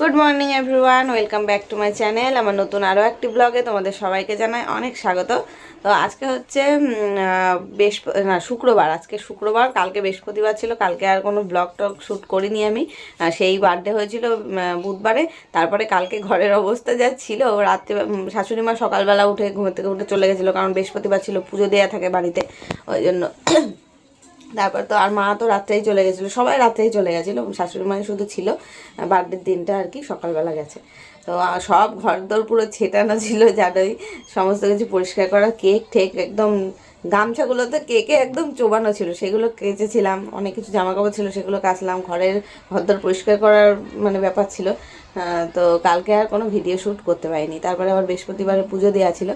Good morning everyone welcome back to my channel আমার নতুন আরও একটি ব্লগে তোমাদের সবাইকে জানাই অনেক স্বাগত। তো আজকে হচ্ছে বেশ না, শুক্রবার। আজকে শুক্রবার, কালকে বৃহস্পতিবার ছিল। কালকে আর কোনো ব্লগ টক শ্যুট করিনি আমি। সেই বার্থডে হয়েছিল বুধবারে। তারপরে কালকে ঘরের অবস্থা যা ছিল, রাত্রে শাশুড়ি মা সকালবেলা উঠে ঘুম থেকে চলে গেছিল, কারণ বৃহস্পতিবার ছিল, পুজো দেওয়া থাকে বাড়িতে। ওই জন্য তারপর তো আর মা তো রাত্রেই চলে গেছিল, সবাই রাত্রেই চলে গেছিল, শাশুড়ি মায়ের শুধু ছিল বার্থডের দিনটা আর কি সকালবেলা গেছে। তো সব ঘর দর পুরো ছেটানো ছিল জানোই সমস্ত কিছু পরিষ্কার করা, কেক ঠেক একদম, গামছাগুলোতে কেকে একদম চোবানো ছিল, সেগুলো কেচেছিলাম, অনেক কিছু জামা কাপড় ছিল, সেগুলো কাচলাম, ঘরের ঘরদর পরিষ্কার করার মানে ব্যাপার ছিল। তো কালকে আর কোনো ভিডিও শ্যুট করতে পারিনি। তারপরে আবার বৃহস্পতিবারে পুজো দেওয়া ছিল।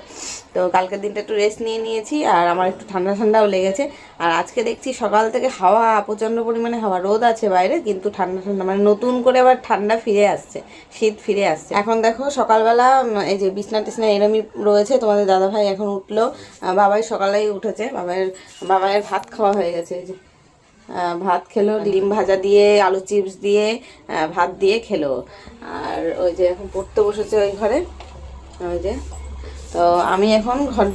তো কালকের দিনটা একটু রেস্ট নিয়ে নিয়েছি, আর আমার একটু ঠান্ডা ঠান্ডাও লেগেছে। আর আজকে দেখছি সকাল থেকে হাওয়া, প্রচণ্ড পরিমাণে হাওয়া, রোদ আছে বাইরে, কিন্তু ঠান্ডা ঠান্ডা মানে নতুন করে আবার ঠান্ডা ফিরে আসছে, শীত ফিরে আসছে। এখন দেখো সকালবেলা এই যে বিছনা টিছনা এরমই রয়েছে, তোমাদের দাদাভাই এখন উঠল। বাবাই সকালেই উঠেছে, বাবাইয়ের বাবাইয়ের ভাত খাওয়া হয়ে গেছে, এই যে। ভাত খেলো, ডিম ভাজা দিয়ে, আলু চিপস দিয়ে ভাত দিয়ে খেলো। আর ওই যে এখন পড়তে বসেছে ওই ঘরে, ওই যে। তো আমি এখন ঘর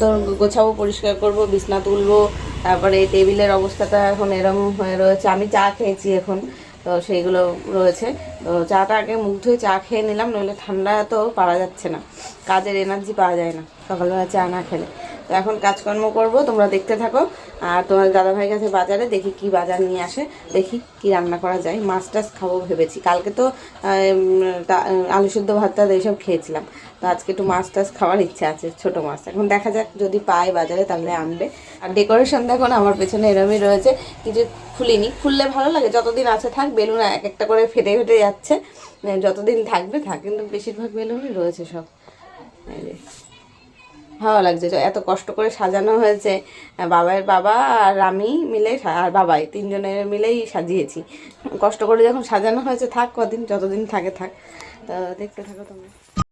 গোছাবো, পরিষ্কার করব, বিছনা তুলবো, তারপরে এই টেবিলের অবস্থাটা এখন এরম হয়ে রয়েছে। আমি চা খেয়েছি এখন, তো সেইগুলো রয়েছে। তো চাটা আগে মুখ ধুয়ে চা খেয়ে নিলাম, নইলে ঠান্ডা তো পারা যাচ্ছে না। কাজের এনার্জি পাওয়া যায় না, সকালবেলা চা না খেলে। তো এখন কাজকর্ম করব, তোমরা দেখতে থাকো। আর তোমার দাদাভাই কাছে বাজারে দেখি কি বাজার নিয়ে আসে, দেখি কি রান্না করা যায়। মাছ টাছ খাব ভেবেছি। কালকে তো আলু সিদ্ধ ভাত টাত এইসব খেয়েছিলাম। তো আজকে একটু মাছ টাছ খাওয়ার ইচ্ছা আছে, ছোট মাছ। এখন দেখা যাক, যদি পাই বাজারে তাহলে আনবে। আর ডেকোরেশন দেখো না, আমার পেছনে এরমই রয়েছে। কিছু খুলিনি। খুললে ভালো লাগে, যতদিন আছে থাক, বেলুন এক একটা করে ফেটে ফেটে যাচ্ছে। যতদিন থাকবে, থাক কিন্তু বেশিরভাগ বেলুনই রয়েছে সব। ভালো লাগছে এত কষ্ট করে সাজানো হয়েছে। বাবার বাবা আর আমি মিলে আর বাবাই তিনজনের মিলেই সাজিয়েছি। কষ্ট করে যখন সাজানো হয়েছে, থাক কদিন, যতদিন থাকে, থাক। দেখতে থাকো তোমরা।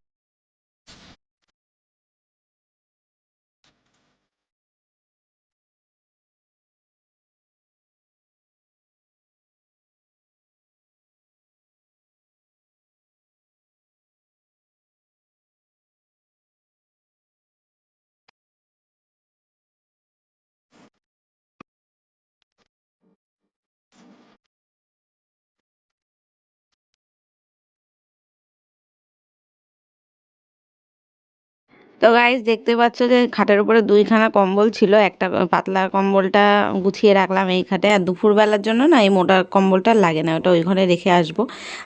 তো গাইজ দেখতে পাচ্ছ যে খাটের উপরে দুইখানা কম্বল ছিল। একটা পাতলা কম্বলটা গুছিয়ে রাখলাম এই খাটে। আর দুপুরবেলার জন্য না এই মোটা কম্বলটা লাগে না, ওটা ওই ঘরে রেখে আসব।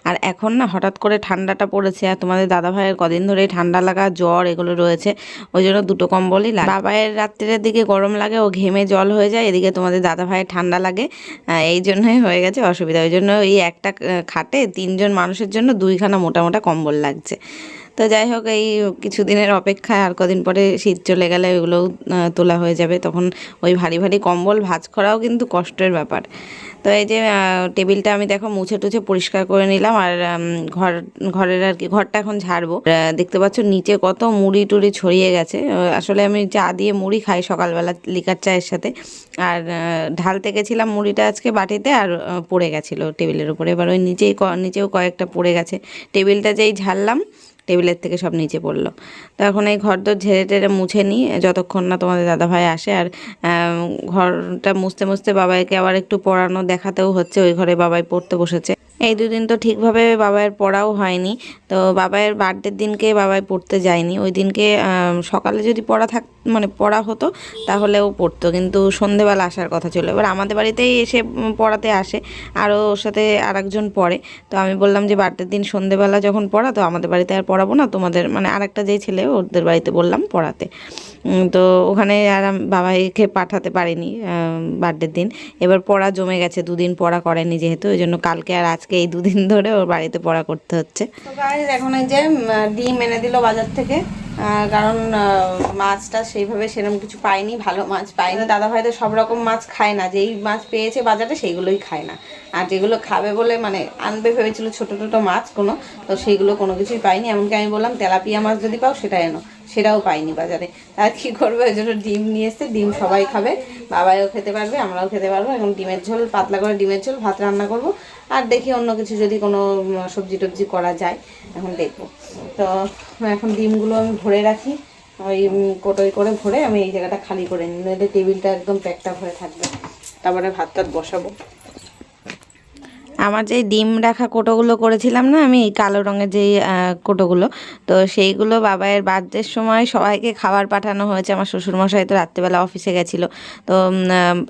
আর এখন না হঠাৎ করে ঠান্ডাটা পড়েছে, আর তোমাদের দাদা ভাইয়ের কদিন ধরেই ঠান্ডা লাগা, জ্বর এগুলো রয়েছে, ওই জন্য দুটো কম্বলই লাগে। বাবায়ের রাত্রের দিকে গরম লাগে, ও ঘেমে জল হয়ে যায়, এদিকে তোমাদের দাদা ভাইয়ের ঠান্ডা লাগে এই জন্যই হয়ে গেছে অসুবিধা। ওই জন্য এই একটা খাটে তিনজন মানুষের জন্য দুইখানা মোটা মোটা কম্বল লাগছে। তো যাই হোক, এই কিছুদিনের অপেক্ষায় আর কদিন পরে শীত চলে গেলে ওইগুলোও তোলা হয়ে যাবে। তখন ওই ভারী ভারী কম্বল, ভাঁজ করাও কিন্তু কষ্টের ব্যাপার। তো এই যে টেবিলটা আমি দেখো মুছে টুছে পরিষ্কার করে নিলাম আর ঘর, ঘরের আর কি, ঘরটা এখন ঝাড়বো। দেখতে পাচ্ছ নিচে কত মুড়ি টুড়ি ছড়িয়ে গেছে। আসলে আমি চা দিয়ে মুড়ি খাই সকালবেলা লিকার চায়ের সাথে। আর ঢালতে গেছিলাম মুড়িটা আজকে বাটিতে আর পড়ে গেছিল টেবিলের উপরে। এবার ওই নিচেই নিচেও কয়েকটা পড়ে গেছে। টেবিলটা যেই ঝাড়লাম টেবিলের থেকে সব নিচে পড়ল। তো এখন এই ঘর দর ঝেড়ে টেড়ে মুছে নিই, যতক্ষণ না তোমাদের দাদাভাই আসে। আর ঘরটা মুছতে মুছতে বাবাইকে আবার একটু পড়ানো দেখাতেও হচ্ছে, ওই ঘরে বাবাই পড়তে বসেছে। এই দুদিন তো ঠিকভাবে বাবাইয়ের পড়াও হয়নি। তো বাবাইয়ের বার্থডের দিনকে বাবাই পড়তে যায়নি। ওই দিনকে সকালে যদি পড়া থাক মানে পড়া হতো, তাহলে ও পড়তো। কিন্তু সন্ধেবেলা আসার কথা ছিল। এবার আমাদের বাড়িতেই এসে পড়াতে আসে। আরও ওর সাথে আরেকজন পড়ে। তো আমি বললাম যে বার্থডের দিন সন্ধেবেলা যখন পড়া, তো আমাদের বাড়িতে আর পড়াবো না। তোমাদের মানে আরেকটা যেই ছেলে, ওদের বাড়িতে বললাম পড়াতে। তো ওখানে আর বাবাইকে পাঠাতে পারিনি বার্থডের দিন। এবার পড়া জমে গেছে, দুদিন পড়া করেনি যেহেতু, ওই জন্য কালকে আর আজকে এই দুদিন ধরে ওর বাড়িতে পড়া করতে হচ্ছে। এখন এই যে ডিম এনে দিল বাজার থেকে কারণ মাছটা সেইভাবে সেরকম কিছু পাইনি, ভালো মাছ পাইনি। দাদা ভাইদের সব রকম মাছ খায় না, যেই মাছ পেয়েছে বাজারে সেইগুলোই খায় না। আর যেগুলো খাবে বলে মানে আনবে ভেবেছিল ছোট ছোটো মাছ কোনো, তো সেইগুলো কোনো কিছুই পাইনি। এমনকি আমি বললাম, তেলাপিয়া মাছ যদি পাও সেটা এনো। সেটাও পাইনি বাজারে। আর কি করব? ওই জন্য ডিম নিয়ে এসছে, ডিম সবাই খাবে। বাবাইও খেতে পারবে, আমরাও খেতে পারব। এখন ডিমের ঝোল, পাতলা করে ডিমের ঝোল, ভাত রান্না করব। আর দেখি অন্য কিছু যদি কোনো সবজি টবজি করা যায়, এখন দেখব। তো, এখন ডিমগুলো আমি ভরে রাখি। ওই কোটোই করে ভরে আমি এই জায়গাটা খালি করে নিই। নইলে টেবিলটা একদম প্যাকটা ভরে থাকবে। তারপরে ভাত টাত বসাবো। আমার যে ডিম রাখা কোটোগুলো করেছিলাম না, আমি কালো রঙের যেই কোটোগুলো, তো সেইগুলো বাবাইয়ের বার্থডের সময় সবাইকে খাবার পাঠানো হয়েছে। আমার শ্বশুরমশাই তো রাত্রেবেলা অফিসে গেছিল, তো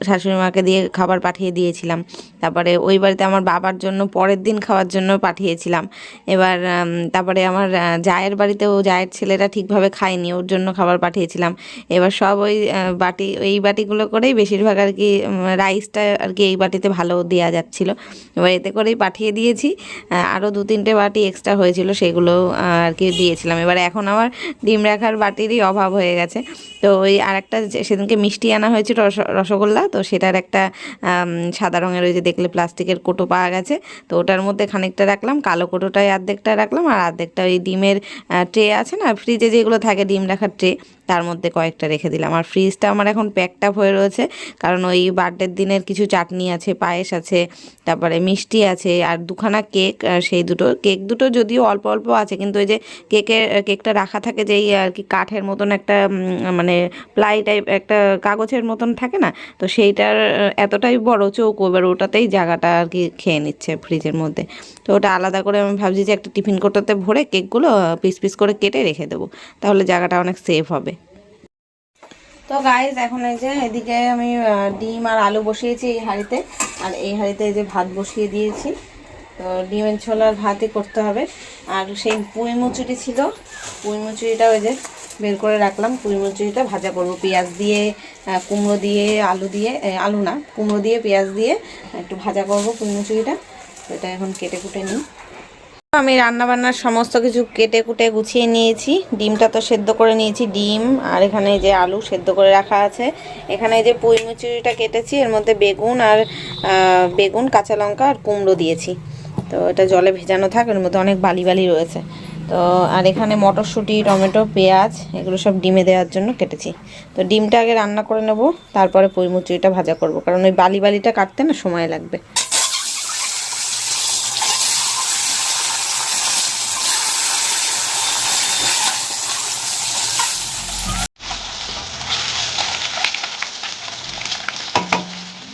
শাশুড়ি মাকে দিয়ে খাবার পাঠিয়ে দিয়েছিলাম। তারপরে ওই বাড়িতে আমার বাবার জন্য পরের দিন খাওয়ার জন্য পাঠিয়েছিলাম। এবার তারপরে আমার জায়ের বাড়িতেও জায়ের ছেলেরা ঠিকভাবে খায়নি, ওর জন্য খাবার পাঠিয়েছিলাম। এবার সব ওই বাটি, এই বাটিগুলো করেই বেশিরভাগ আর কি রাইসটা আর কি এই বাটিতে ভালো দেওয়া যাচ্ছিল। এবার এতে করেই পাঠিয়ে দিয়েছি। আরও দু তিনটে বাটি এক্সট্রা হয়েছিল, সেগুলো আর কি দিয়েছিলাম। এবার এখন আমার ডিম রাখার বাটিরই অভাব হয়ে গেছে। তো ওই আর একটা সেদিনকে মিষ্টি আনা হয়েছিল রস, রসগোল্লা, তো সেটার একটা সাদা রঙের ওই যে দেখলে প্লাস্টিকের কোটো পাওয়া গেছে। তো ওটার মধ্যে খানিকটা রাখলাম, কালো কোটোটায় অর্ধেকটা রাখলাম, আর অর্ধেকটা ওই ডিমের ট্রে আছে না, ফ্রিজে যেগুলো থাকে ডিম রাখার ট্রে তার মধ্যে কয়েকটা রেখে দিলাম। আর ফ্রিজটা আমার এখন প্যাকটা হয়ে রয়েছে, কারণ ওই বার্থডের দিনের কিছু চাটনি আছে, পায়েস আছে, তারপরে মিষ্টি আছে, আর দুখানা কেক সেই দুটো। কেক দুটো যদিও অল্প অল্প আছে, কিন্তু ওই যে কেকের কেকটা রাখা থাকে যেই আর কি কাঠের মতন একটা মানে প্লাই টাইপ একটা কাগজের মতন থাকে না, তো সেইটার এতটাই বড় চৌকো, এবার ওটাতেই জায়গাটা আর কি খেয়ে নিচ্ছে ফ্রিজের মধ্যে। তো ওটা আলাদা করে আমি ভাবছি যে একটা টিফিন কোটোতে ভরে কেকগুলো পিস পিস করে কেটে রেখে দেবো, তাহলে জায়গাটা অনেক সেফ হবে। তো গাইজ এখন এই যে এদিকে আমি ডিম আর আলু বসিয়েছি এই হাঁড়িতে। আর এই হাঁড়িতে এই যে ভাত বসিয়ে দিয়েছি। তো ডিমের ঝোল আর ভাতই করতে হবে। আর সেই পুঁই মুচুরি ছিল, পুঁই মুচুরিটা ওই যে বের করে রাখলাম। পুঁই মুচুরিটা ভাজা করব। পেঁয়াজ দিয়ে কুমড়ো দিয়ে, আলু দিয়ে আলু না, কুমড়ো দিয়ে, পেঁয়াজ দিয়ে একটু ভাজা করব পুঁই মুচুরিটা। এটা এখন কেটে কুটে নিই। আমি রান্না বান্নার সমস্ত কিছু কেটে কুটে গুছিয়ে নিয়েছি। ডিমটা তো সেদ্ধ করে নিয়েছি, ডিম, আর এখানে যে আলু সেদ্ধ করে রাখা আছে। এখানে যে পুঁই কেটেছি, এর মধ্যে বেগুন আর বেগুন, কাঁচা লঙ্কা আর কুমড়ো দিয়েছি। তো এটা জলে ভেজানো থাক, এর মধ্যে অনেক বালি বালি রয়েছে। তো, আর এখানে মটরশুঁটি, টমেটো, পেঁয়াজ, এগুলো সব ডিমে দেওয়ার জন্য কেটেছি। তো ডিমটা আগে রান্না করে নেব, তারপরে পুঁই ভাজা করব, কারণ ওই বালি বালিটা কাটতে না সময় লাগবে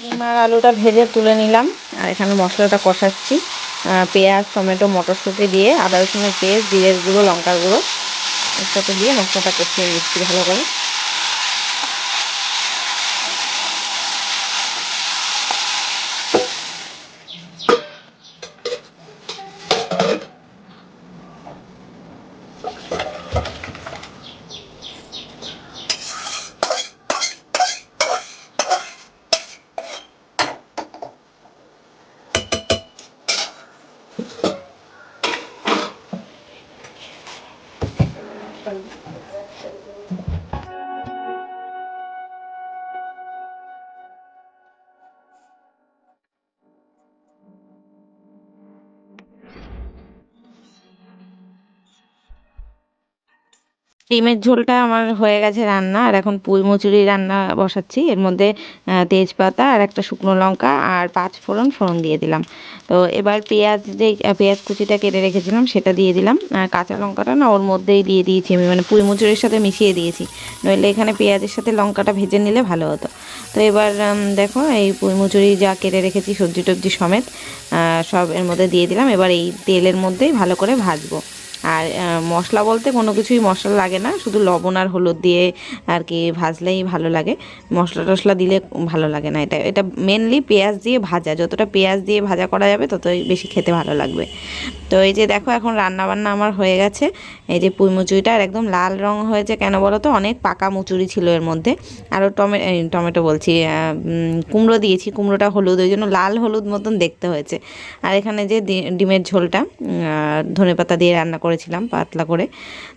ডিম আর আলুটা ভেজে তুলে নিলাম। আর এখানে মশলাটা কষাচ্ছি। পেঁয়াজ, টমেটো, মটরশুঁটি দিয়ে আদা রসুনের পেস্ট, জিরের গুঁড়ো, লঙ্কার গুঁড়ো এর দিয়ে মশলাটা কষিয়ে নিচ্ছি ভালো করে। ডিমের ঝোলটা আমার হয়ে গেছে রান্না, আর এখন পুঁই মুচুরি রান্না বসাচ্ছি। এর মধ্যে তেজপাতা আর একটা শুকনো লঙ্কা আর পাঁচ ফোড়ন ফোড়ন দিয়ে দিলাম। তো এবার পেঁয়াজ যে পেঁয়াজ কুচিটা কেটে রেখেছিলাম, সেটা দিয়ে দিলাম। আর কাঁচা লঙ্কাটা না, ওর মধ্যেই দিয়ে দিয়েছি আমি মানে পুঁই মুচুরির সাথে মিশিয়ে দিয়েছি। নইলে এখানে পেঁয়াজের সাথে লঙ্কাটা ভেজে নিলে ভালো হতো। তো এবার দেখো, এই পুঁই মুচুরি যা কেটে রেখেছি, সবজি টবজি সমেত সব এর মধ্যে দিয়ে দিলাম। এবার এই তেলের মধ্যেই ভালো করে ভাজবো। আর মশলা বলতে কোনো কিছুই মশলা লাগে না, শুধু লবণ আর হলুদ দিয়ে আর কি ভাজলেই ভালো লাগে। মশলা টশলা দিলে ভালো লাগে না এটা। এটা মেনলি পেঁয়াজ দিয়ে ভাজা। যতটা পেঁয়াজ দিয়ে ভাজা করা যাবে, ততই বেশি খেতে ভালো লাগবে। তো এই যে দেখো, এখন রান্না বান্না আমার হয়ে গেছে। এই যে পুঁই মুচুরিটা আর একদম লাল রং হয়েছে। কেন বলো তো, অনেক পাকা মুচুরি ছিল এর মধ্যে। আরও টমে টমেটো বলছি কুমড়ো দিয়েছি। কুমড়োটা হলুদ, ওই জন্য লাল হলুদ মতন দেখতে হয়েছে। আর এখানে যে ডিমের ঝোলটা ধনে পাতা দিয়ে রান্না করেছিলাম পাতলা করে।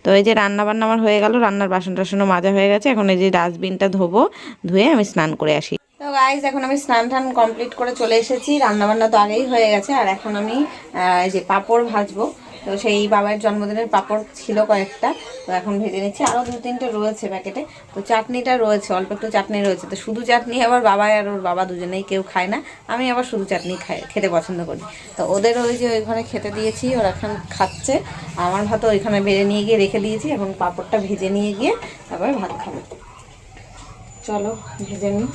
তো এই যে রান্না বান্না আমার হয়ে গেল, রান্নার বাসন টাসনও মাজা হয়ে গেছে। এখন এই যে ডাস্টবিনটা ধোবো, ধুয়ে আমি স্নান করে আসি। তো গাইজ এখন আমি স্নান টান কমপ্লিট করে চলে এসেছি। রান্না বান্না তো আগেই হয়ে গেছে, আর এখন আমি এই যে পাঁপড় ভাজবো। তো সেই বাবার জন্মদিনের পাঁপড় ছিল কয়েকটা, তো এখন ভেজে নিচ্ছি। আরও দু তিনটে রয়েছে প্যাকেটে তো চাটনিটা রয়েছে, অল্প একটু চাটনি রয়েছে। তো শুধু চাটনি আবার বাবা আর ওর বাবা দুজনেই কেউ খায় না। আমি আবার শুধু চাটনি খাই, খেতে পছন্দ করি। তো ওদের ওই যে ওই ঘরে খেতে দিয়েছি, ওরা এখন খাচ্ছে। আমার ভাতও ওইখানে বেড়ে নিয়ে গিয়ে রেখে দিয়েছি এখন পাঁপড়টা ভেজে নিয়ে গিয়ে তারপরে ভাত খাব। চলো, ভেজে নিই।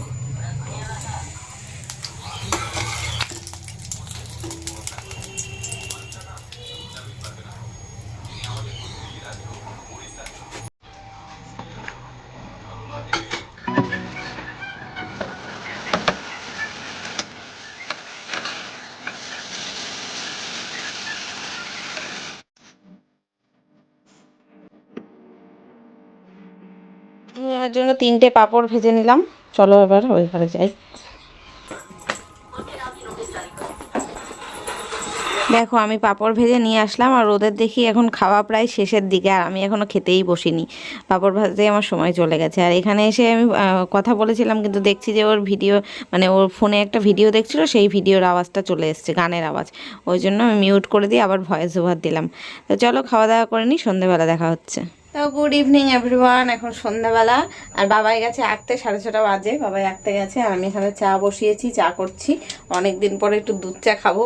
জন্য তিনটে পাঁপড় ভেজে নিলাম। চলো এবার ওই ঘরে যাই। দেখো, আমি পাঁপড় ভেজে নিয়ে আসলাম আর ওদের দেখি এখন খাওয়া প্রায় শেষের দিকে আর আমি এখনও খেতেই বসিনি। পাঁপড় ভাজতেই আমার সময় চলে গেছে। আর এখানে এসে আমি কথা বলেছিলাম, কিন্তু দেখছি যে ওর ভিডিও মানে ওর ফোনে একটা ভিডিও দেখছিল, সেই ভিডিওর আওয়াজটা চলে এসছে, গানের আওয়াজ। ওই জন্য আমি মিউট করে দিয়ে আবার ভয়েস ওভার দিলাম। তো চলো, খাওয়া দাওয়া করে নিই, সন্ধেবেলা দেখা হচ্ছে। তো গুড ইভিনিং এভরিওয়ান এখন সন্ধ্যাবেলা, আর বাবাই গেছে আঁকতে, সাড়ে ছটা বাজে। বাবাই আঁকতে গেছে, আর আমি এখানে চা বসিয়েছি, চা করছি। অনেক দিন পরে একটু দুধ চা খাব।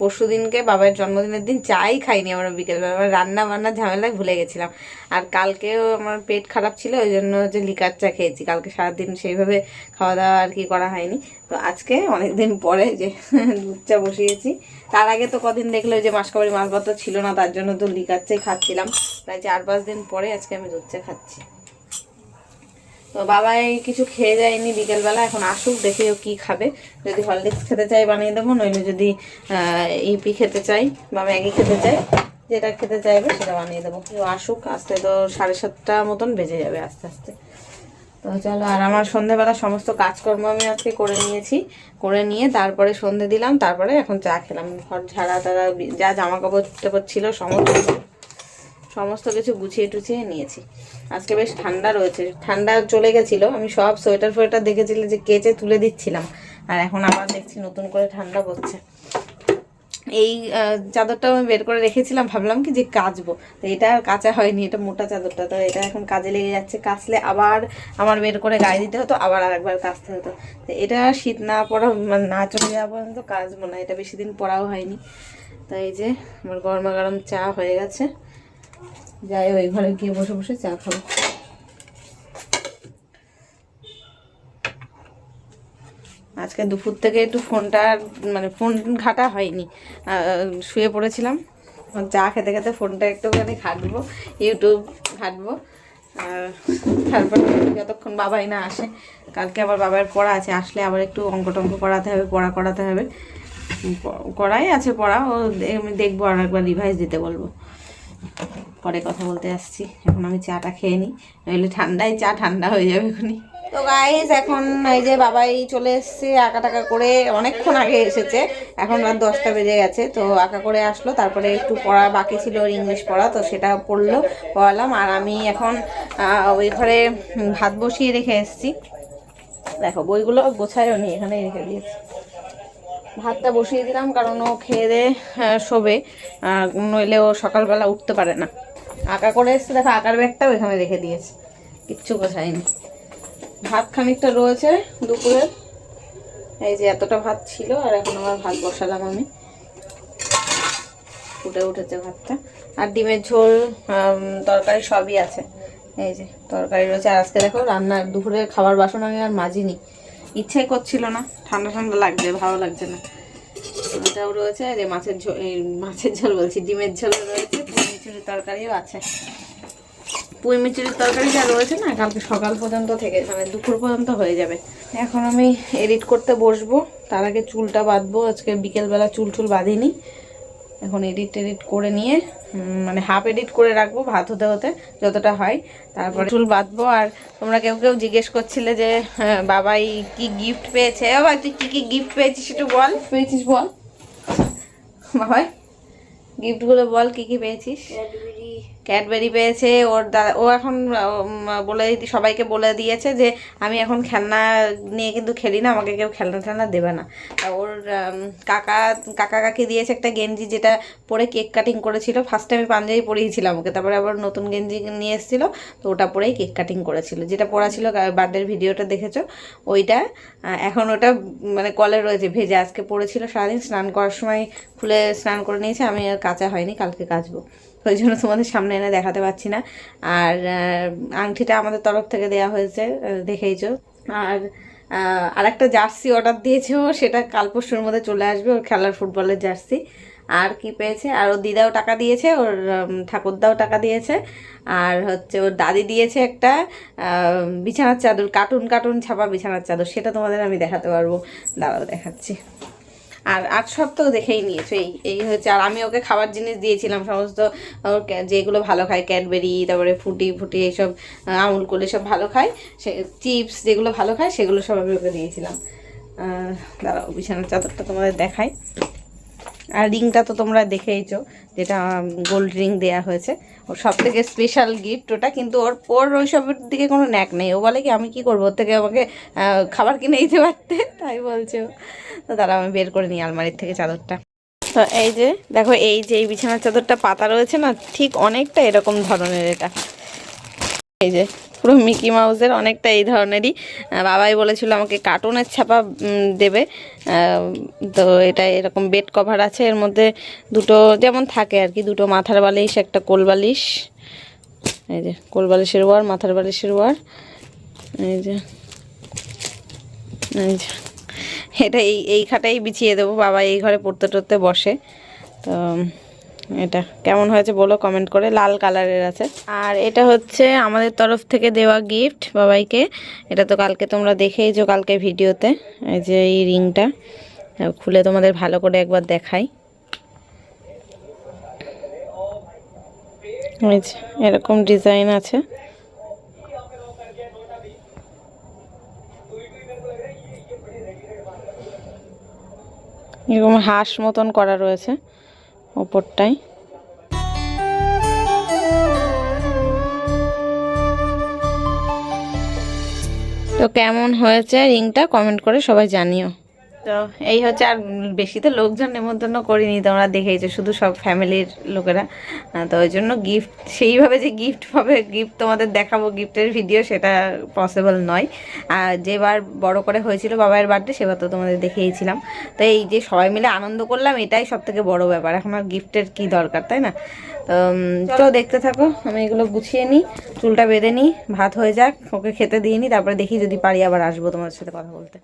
পরশু দিনকে বাবার জন্মদিনের দিন চাই খাইনি আমরা বিকেলবেলা। আমরা রান্না বান্না ঝামেলায় ভুলে গেছিলাম। আর কালকেও আমার পেট খারাপ ছিল, ওই জন্য যে লিকার চা খেয়েছি। কালকে সারাদিন সেইভাবে খাওয়া দাওয়া আর কি করা হয়নি। তো আজকে অনেক দিন পরে যে দুধ চা বসিয়েছি, তার আগে তো কদিন দেখল যে মাসকাবারি মালপত্র ছিল না, তার জন্য তো লিকার চাই খাচ্ছিলাম। প্রায় চার পাঁচ দিন পরে আজকে আমি দুধ চা খাচ্ছি। তো বাবাই কিছু খেয়ে যায়নি বিকেলবেলা, এখন আসুক, দেখি ও কী খাবে। যদি হরলিক্স খেতে চাই বানিয়ে দেবো, নইলে যদি ইপি খেতে চাই বা ম্যাগি খেতে চাই যেটা খেতে চাইবে সেটা বানিয়ে দেবো। কেউ আসুক, আসতে তো সাড়ে সাতটা মতন বেজে যাবে আস্তে আস্তে। তো চলো, আর আমার সন্ধেবেলা সমস্ত কাজকর্ম আমি আজকে করে নিয়েছি। করে নিয়ে তারপরে সন্ধে দিলাম, তারপরে এখন চা খেলাম। ঘর ঝাড়া বি- যা জামা কাপড় টাপড় ছিল, সমস্ত সমস্ত কিছু গুছিয়ে টুছিয়ে নিয়েছি। আজকে বেশ ঠান্ডা রয়েছে। ঠান্ডা চলে গেছিল। আমি সব সোয়েটার ফোয়েটার দেখেছিলাম যে কেচে তুলে দিচ্ছিলাম। আর এখন আবার দেখছি নতুন করে ঠান্ডা পড়ছে। এই চাদরটা আমি বের করে রেখেছিলাম, ভাবলাম কি যে কাচবো। তো এটা আর কাঁচা হয়নি, এটা মোটা চাদরটা। তো এটা এখন কাজে লেগে যাচ্ছে, কাচলে আবার আমার বের করে গায়ে দিতে হতো, আবার আরেকবার কাচতে হতো। তো এটা শীত না পড়া মানে না চলে যাওয়া পর্যন্ত কাচবো না, এটা বেশি দিন পড়াও হয়নি। তো এই যে আমার গরমা গরম চা হয়ে গেছে। যাই ওই ঘরে গিয়ে বসে বসে চা খাব। আজকে দুপুর থেকে একটু ফোনটা মানে ফোন ঘাটা হয়নি। শুয়ে পড়েছিলাম। চা খেতে খেতে ফোনটা একটুখানি ঘাটবো, ইউটিউব ঘাটবো। আর তারপরে যতক্ষণ বাবাই না আসে, কালকে আবার বাবার পড়া আছে, আসলে আবার একটু অঙ্ক টঙ্ক করাতে হবে, পড়া করাতে হবে। করাই আছে পড়া, ও আমি দেখব আর একবার রিভাইজ দিতে বলব। পরে কথা বলতে আসছি। এখন আমি চাটা খেয়ে নিই, নইলে ঠান্ডায় চা ঠান্ডা হয়ে যাবে এখনই। তো গাইজ এখন এই যে বাবাই চলে এসছে আঁকা টাকা করে, অনেকক্ষণ আগে এসেছে। এখন রাত দশটা বেজে গেছে, তো আঁকা করে আসলো। তারপরে একটু পড়া বাকি ছিল, ওর ইংলিশ পড়া, তো সেটা পড়ল, পড়ালাম। আর আমি এখন ওই ঘরে ভাত বসিয়ে রেখে এসেছি। দেখো, বইগুলো গোছায়ও নি, এখানেই রেখে দিয়েছি। ভাতটা বসিয়ে দিলাম, কারণ ও খেয়ে দে শোবে। নইলে ও সকালবেলা উঠতে পারে না। আঁকা করে এসছে, দেখো, আঁকার ব্যাগটাও এখানে রেখে দিয়েছে। কিচ্ছু গোছায়নি। ভাত খানিকটা রয়েছে দুপুরের এই যে এতটা ভাত ছিল, আর এখন আমার ভাত বসালাম আমি। ফুটে উঠেছে ভাতটা। আর ডিমের ঝোল তরকারি সবই আছে। এই যে তরকারি রয়েছে। আর আজকে দেখো রান্নার দুপুরের খাবার বাসন আমি আর মাজিনি। ইচ্ছাই করছিল না। ঠান্ডা ঠান্ডা লাগছে, ভালো লাগছে না। এটাও রয়েছে যে মাছের ঝোল মাছের ঝোল বলছি, ডিমের ঝোল রয়েছে মিচুরির তরকারিও আছে। পুঁই মিচুরির তরকারি যা রয়েছে না কালকে সকাল পর্যন্ত থেকে মানে দুপুর পর্যন্ত হয়ে যাবে। এখন আমি এডিট করতে বসবো তার আগে চুলটা বাঁধবো আজকে বিকেলবেলা চুল টুল বাঁধিনি। এখন এডিট টেডিট করে নিয়ে মানে হাফ এডিট করে রাখব ভাত হতে হতে যতটা হয়। তারপরে চুল বাঁধবো আর তোমরা কেউ কেউ জিজ্ঞেস করছিলে যে হ্যাঁ, বাবাই কি গিফট পেয়েছে? বাবা তুই কী কী গিফট পেয়েছিস একটু বল। পেয়েছিস বল। বাবাই গিফটগুলো বল কি কি পেয়েছিস? ক্যাডবেরি পেয়েছে, ওর দাদা ও এখন বলে, সবাইকে বলে দিয়েছে যে, আমি এখন খেলনা নিয়ে কিন্তু খেলি না, আমাকে কেউ খেলনা টেলনা দেবে না। ওর কাকা কাকা কাকি দিয়েছে একটা গেঞ্জি যেটা পরে কেক কাটিং করেছিল ফার্স্টে আমি পাঞ্জাবি পরিয়েছিলাম ওকে, তারপরে আবার নতুন গেঞ্জি নিয়ে এসেছিল, তো ওটা পরেই কেক কাটিং করেছিল। যেটা পরা ছিল বার্থডের ভিডিওটা দেখেছ, ওইটা এখন ওটা মানে কলে রয়েছে, ভেজে আজকে পড়েছিল সারাদিন, স্নান করার সময় খুলে স্নান করে নিয়েছে, আমি আর কাঁচা হয়নি, কালকে কাচবো। ওই জন্য তোমাদের সামনে এনে দেখাতে পারছি না। আর আংটিটা আমাদের তরফ থেকে দেওয়া হয়েছে দেখেইছো। আর আহ, আরেকটা জার্সি অর্ডার দিয়েছে ও সেটা কাল পরশুর মধ্যে চলে আসবে ওর খেলার ফুটবলের জার্সি। আর কি পেয়েছে? আর ওর দিদাও টাকা দিয়েছে ওর ঠাকুরদাও টাকা দিয়েছে। আর হচ্ছে ওর দাদি দিয়েছে একটা বিছানার চাদর কার্টুন কার্টুন ছাপা বিছানার চাদর সেটা তোমাদের আমি দেখাতে পারব। দাঁড়াও দেখাচ্ছি। আর আট সপ্তাহ দেখেই নিয়েছো, এই এই হচ্ছে। আর আমি ওকে খাবার জিনিস দিয়েছিলাম, সমস্ত ওর যেগুলো ভালো খায়, ক্যাডবেরি, তারপরে ফুটি ফুটি এইসব আমুল কুল সব ভালো খায়, সে চিপস যেগুলো ভালো খায়, সেগুলো সব আমি ওকে দিয়েছিলাম। দাঁড়াও, বিছানার চাদরটা তোমাদের দেখাই। আর রিংটা তো তোমরা দেখেইছো, যেটা গোল্ড রিং দেয়া হয়েছে। ওর সব থেকে স্পেশাল গিফট ওটা, কিন্তু ওর ওর ওইসবের দিকে কোনো ন্যাক নেই। ও বলে কি, আমি কি করব? ওর থেকে আমাকে খাবার কিনে দিতে পারতে? তাই বলছে। তো তারা আমি বের করে নিই আলমারির থেকে চাদরটা। তো এই যে, দেখো এই যে, এই বিছানার চাদরটা পাতা রয়েছে না, ঠিক অনেকটা এরকম ধরনের এটা। এই যে পুরো মিকি মাউসের অনেকটা এই ধরনেরই। বাবাই বলেছিল আমাকে কার্টুনের ছাপা দেবে। তো এটা এরকম বেড কভার আছে। এর মধ্যে দুটো যেমন থাকে আর কি, দুটো মাথার বালিশ, একটা কোল বালিশ। এই যে কোল বালিশের ওয়ার, মাথার বালিশের ওয়ার। এই যে এই যে। এটা এই এই খাটাই বিছিয়ে দেবো। বাবা এই ঘরে পড়তে টড়তে বসে। তো এটা কেমন হয়েছে বলো কমেন্ট করে, লাল কালারের আছে। আর এটা হচ্ছে আমাদের তরফ থেকে দেওয়া গিফট বাবাইকে। এটা তো কালকে তোমরা দেখেইছো কালকে ভিডিওতে, এই যে এই রিংটা। খুলে তোমাদের ভালো করে একবার দেখাই। এরকম ডিজাইন আছে। এরকম হাঁস মতন করা রয়েছে। ওপরটায় তো কেমন হয়েছে রিংটা কমেন্ট করে সবাই জানিও। তো এই হচ্ছে আর বেশি তো লোকজন নেমন্তন্ন করিনি তোমরা দেখেইছো শুধু সব ফ্যামিলির লোকেরা। তো ওই জন্য গিফট সেইভাবে যে গিফট পাবে গিফট তোমাদের দেখাবো গিফটের ভিডিও সেটা পসিবল নয়। আর যেবার বড় করে হয়েছিল বাবার বার্থডে সেবার তো তোমাদের দেখিয়েছিলাম। তো এই যে সবাই মিলে আনন্দ করলাম এটাই সব থেকে বড় ব্যাপার। এখন আর গিফটের কি দরকার তাই না? তো চলো। দেখতে থাকো আমি এগুলো গুছিয়ে নিই চুলটা বেঁধে নিই ভাত হয়ে যাক ওকে খেতে দিয়ে নিই তারপরে দেখি যদি পারি আবার আসব তোমার সাথে কথা বলতে।